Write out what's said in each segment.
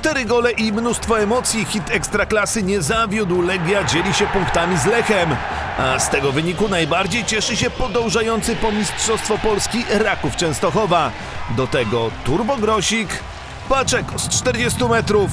Cztery gole i mnóstwo emocji. Hit Ekstraklasy nie zawiódł. Legia dzieli się punktami z Lechem. A z tego wyniku najbardziej cieszy się podążający po Mistrzostwo Polski Raków Częstochowa. Do tego turbogrosik, Paczeko z 40 metrów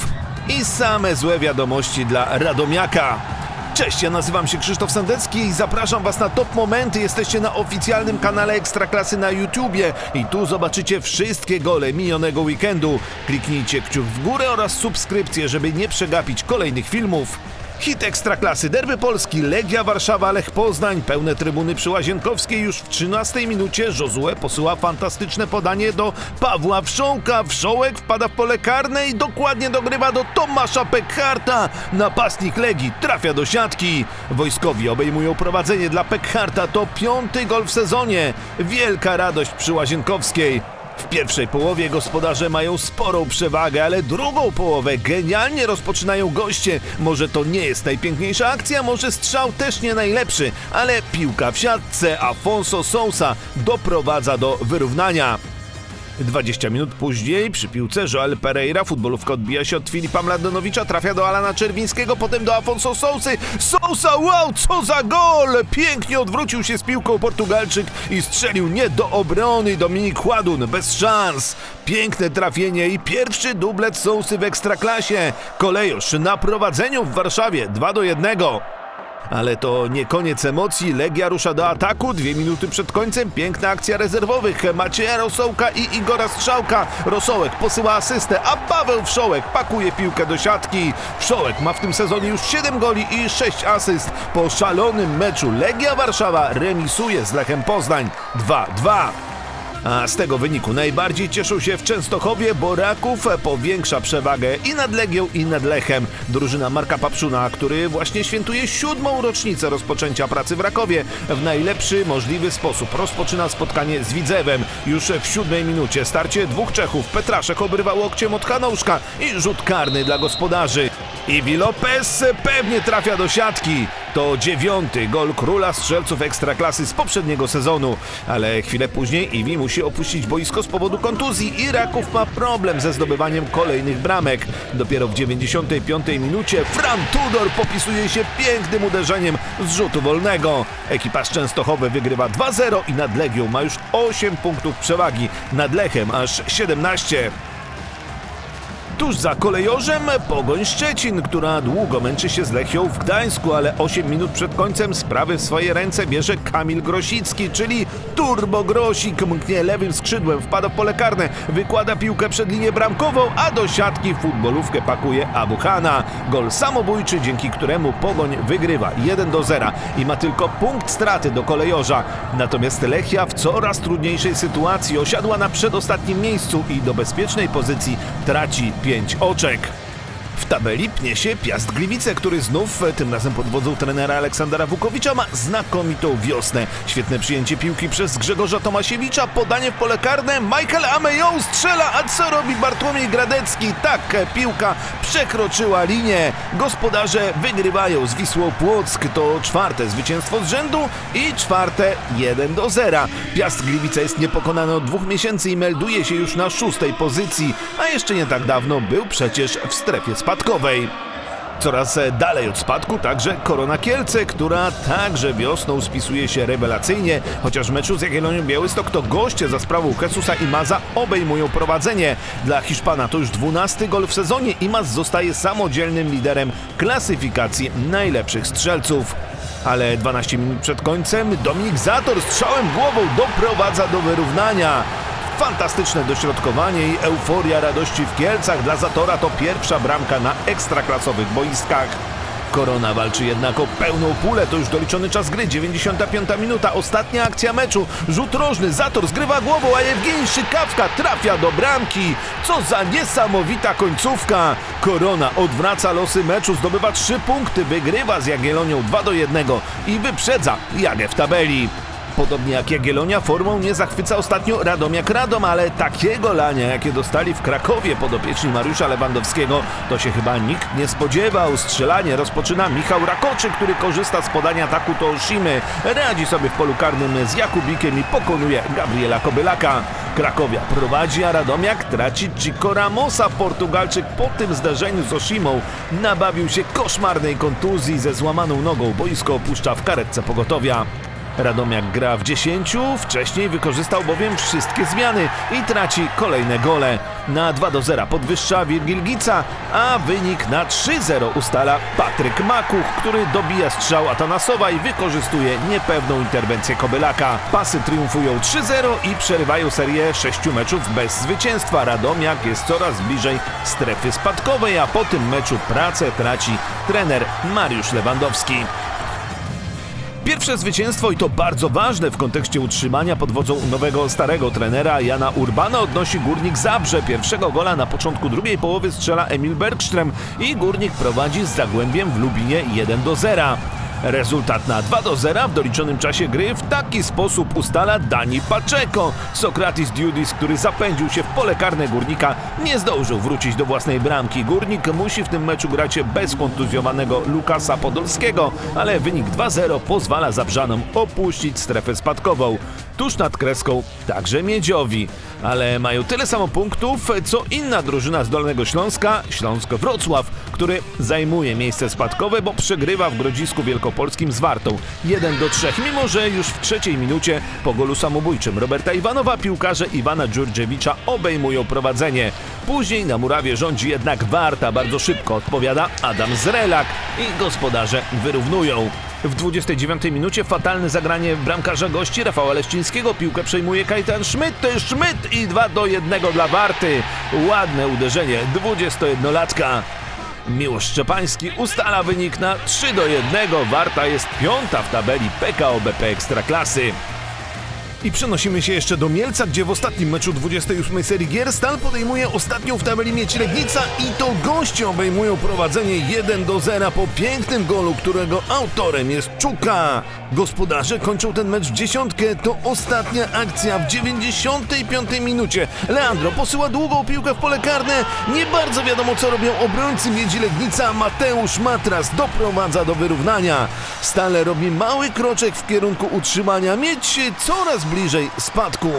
i same złe wiadomości dla Radomiaka. Cześć, ja nazywam się Krzysztof Sandecki i zapraszam Was na Top Momenty. Jesteście na oficjalnym kanale Ekstraklasy na YouTubie i tu zobaczycie wszystkie gole minionego weekendu. Kliknijcie kciuk w górę oraz subskrypcję, żeby nie przegapić kolejnych filmów. Hit Ekstraklasy, derby Polski, Legia Warszawa, Lech Poznań, pełne trybuny przy Łazienkowskiej już w 13 minucie. Josue posyła fantastyczne podanie do Pawła Wszołka. Wszołek wpada w pole karne i dokładnie dogrywa do Tomasza Pekharta. Napastnik Legii trafia do siatki. Wojskowi obejmują prowadzenie dla Pekharta. To piąty gol w sezonie. Wielka radość przy Łazienkowskiej. W pierwszej połowie gospodarze mają sporą przewagę, ale drugą połowę genialnie rozpoczynają goście. Może to nie jest najpiękniejsza akcja, może strzał też nie najlepszy, ale piłka w siatce Afonso Sousa doprowadza do wyrównania. 20 minut później przy piłce Joel Pereira, futbolówka odbija się od Filipa Mladenowicza, trafia do Alana Czerwińskiego, potem do Afonso Sousy. Sousa, wow, co za gol! Pięknie odwrócił się z piłką Portugalczyk i strzelił nie do obrony. Dominik Ładun bez szans. Piękne trafienie i pierwszy dublet Sousy w Ekstraklasie. Kolejosz na prowadzeniu w Warszawie 2 do 1. Ale to nie koniec emocji. Legia rusza do ataku. Dwie minuty przed końcem piękna akcja rezerwowych. Macieja Rosołka i Igora Strzałka. Rosołek posyła asystę, a Paweł Wszołek pakuje piłkę do siatki. Wszołek ma w tym sezonie już 7 goli i 6 asyst. Po szalonym meczu Legia Warszawa remisuje z Lechem Poznań 2-2. A z tego wyniku najbardziej cieszą się w Częstochowie, bo Raków powiększa przewagę i nad Legią, i nad Lechem. Drużyna Marka Papszuna, który właśnie świętuje siódmą rocznicę rozpoczęcia pracy w Rakowie, w najlepszy możliwy sposób rozpoczyna spotkanie z Widzewem. Już w siódmej minucie starcie dwóch Czechów. Petraszek obrywa łokciem od Hanouszka i rzut karny dla gospodarzy. Iwi Lopez pewnie trafia do siatki. To dziewiąty gol króla strzelców ekstraklasy z poprzedniego sezonu. Ale chwilę później Iwi musi opuścić boisko z powodu kontuzji i Raków ma problem ze zdobywaniem kolejnych bramek. Dopiero w 95 minucie Fran Tudor popisuje się pięknym uderzeniem z rzutu wolnego. Ekipaż Częstochowy wygrywa 2-0 i nad Legią ma już 8 punktów przewagi. Nad Lechem aż 17. Tuż za kolejorzem Pogoń Szczecin, która długo męczy się z Lechią w Gdańsku, ale 8 minut przed końcem sprawy w swoje ręce bierze Kamil Grosicki, czyli Turbo Grosik. Mknie lewym skrzydłem, wpada w pole karne, wykłada piłkę przed linię bramkową, a do siatki futbolówkę pakuje Abuchana. Gol samobójczy, dzięki któremu Pogoń wygrywa 1 do 0 i ma tylko punkt straty do kolejorza. Natomiast Lechia w coraz trudniejszej sytuacji osiadła na przedostatnim miejscu i do bezpiecznej pozycji traci 5 oczek. W tabeli pnie się Piast Gliwice, który znów, e, tym razem pod wodzą trenera Aleksandra Wukowicza, ma znakomitą wiosnę. Świetne przyjęcie piłki przez Grzegorza Tomasiewicza, podanie w pole karne, Michael Ameją strzela, a co robi Bartłomiej Gradecki? Tak, e, piłka przekroczyła linię. Gospodarze wygrywają z Wisłą Płock, to czwarte zwycięstwo z rzędu i czwarte 1 do 0. Piast Gliwice jest niepokonany od dwóch miesięcy i melduje się już na szóstej pozycji, a jeszcze nie tak dawno był przecież w strefie spadkowej. Coraz dalej od spadku także Korona Kielce, która także wiosną spisuje się rewelacyjnie, chociaż w meczu z Jagiellonią Białystok to goście za sprawą Jesusa Imaza obejmują prowadzenie. Dla Hiszpana to już 12 gol w sezonie. Imaz zostaje samodzielnym liderem klasyfikacji najlepszych strzelców. Ale 12 minut przed końcem Dominik Zator strzałem głową doprowadza do wyrównania. Fantastyczne dośrodkowanie i euforia radości w Kielcach. Dla Zatora to pierwsza bramka na ekstraklasowych boiskach. Korona walczy jednak o pełną pulę, to już doliczony czas gry, 95 minuta, ostatnia akcja meczu, rzut rożny, Zator zgrywa głową, a Jewgień Szykawka trafia do bramki. Co za niesamowita końcówka! Korona odwraca losy meczu, zdobywa 3 punkty, wygrywa z Jagiellonią 2 do 1 i wyprzedza Jagę w tabeli. Podobnie jak Jagiellonia formą nie zachwyca ostatnio Radomiak Radom, ale takiego lania, jakie dostali w Krakowie podopieczni Mariusza Lewandowskiego, to się chyba nikt nie spodziewał. Strzelanie rozpoczyna Michał Rakoczy, który korzysta z podania ataku Tooshimy. Radzi sobie w polu karnym z Jakubikiem i pokonuje Gabriela Kobylaka. Krakowia prowadzi, a Radomiak traci Chico Ramosa. Portugalczyk po tym zdarzeniu z Oshimą nabawił się koszmarnej kontuzji ze złamaną nogą. Boisko opuszcza w karetce pogotowia. Radomiak gra w 10, wcześniej wykorzystał bowiem wszystkie zmiany i traci kolejne gole. Na 2 do 0 podwyższa Wirgil Gica, a wynik na 3-0 ustala Patryk Makuch, który dobija strzał Atanasowa i wykorzystuje niepewną interwencję Kobylaka. Pasy triumfują 3-0 i przerywają serię 6 meczów bez zwycięstwa. Radomiak jest coraz bliżej strefy spadkowej, a po tym meczu pracę traci trener Mariusz Lewandowski. Pierwsze zwycięstwo i to bardzo ważne w kontekście utrzymania pod wodzą nowego starego trenera Jana Urbana odnosi Górnik Zabrze. Pierwszego gola na początku drugiej połowy strzela Emil Bergström i Górnik prowadzi z Zagłębiem w Lubinie 1 do 0. Rezultat na 2 do 0 w doliczonym czasie gry w taki sposób ustala Dani Paczeko. Sokratis Diudis, który zapędził się w pole karne Górnika, nie zdążył wrócić do własnej bramki. Górnik musi w tym meczu grać bez kontuzjowanego Lukasa Podolskiego, ale wynik 2-0 pozwala Zabrzanom opuścić strefę spadkową. Tuż nad kreską także Miedziowi, ale mają tyle samo punktów, co inna drużyna z Dolnego Śląska, Śląsk Wrocław, który zajmuje miejsce spadkowe, bo przegrywa w Grodzisku Wielkopolskim z Wartą 1 do 3, mimo że już w trzeciej minucie po golu samobójczym Roberta Iwanowa piłkarze Iwana Dżurdziewicza obejmują prowadzenie. Później na murawie rządzi jednak Warta, bardzo szybko odpowiada Adam Zrelak i gospodarze wyrównują. W 29 minucie fatalne zagranie bramkarza gości Rafała Leszczyńskiego. Piłkę przejmuje Kajtan Schmidt. Schmidt i 2 do 1 dla Warty. Ładne uderzenie 21-latka. Miłosz Szczepański ustala wynik na 3 do 1. Warta jest piąta w tabeli PKO BP Ekstraklasy. I przenosimy się jeszcze do Mielca, gdzie w ostatnim meczu 28 serii gier Stal podejmuje ostatnią w tabeli Mieć Legnica i to goście obejmują prowadzenie 1 do 0 po pięknym golu, którego autorem jest Czuka. Gospodarze kończą ten mecz w dziesiątkę. To ostatnia akcja w 95 minucie. Leandro posyła długą piłkę w pole karne. Nie bardzo wiadomo co robią obrońcy Miedzi Legnica. Mateusz Matras doprowadza do wyrównania. Stale robi mały kroczek w kierunku utrzymania. Mieć coraz bliżej spadku.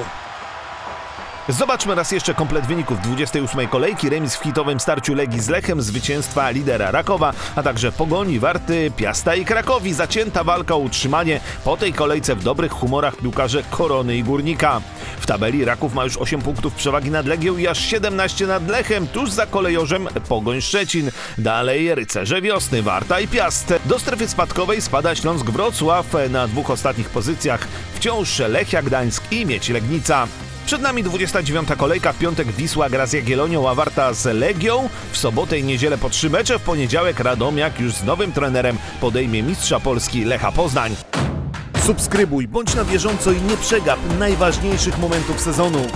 Zobaczmy raz jeszcze komplet wyników 28 kolejki, remis w hitowym starciu Legii z Lechem, zwycięstwa lidera Rakowa, a także Pogoni, Warty, Piasta i Krakowi. Zacięta walka o utrzymanie po tej kolejce w dobrych humorach piłkarze Korony i Górnika. W tabeli Raków ma już 8 punktów przewagi nad Legią i aż 17 nad Lechem, tuż za kolejorzem Pogoń Szczecin. Dalej Rycerze Wiosny, Warta i Piast. Do strefy spadkowej spada Śląsk Wrocław na dwóch ostatnich pozycjach. Wciąż Lechia Gdańsk i Mieć Legnica. Przed nami 29. kolejka, w piątek Wisła gra z Jagiellonią, a Warta z Legią. W sobotę i niedzielę po trzy mecze, w poniedziałek Radomiak już z nowym trenerem podejmie mistrza Polski Lecha Poznań. Subskrybuj, bądź na bieżąco i nie przegap najważniejszych momentów sezonu.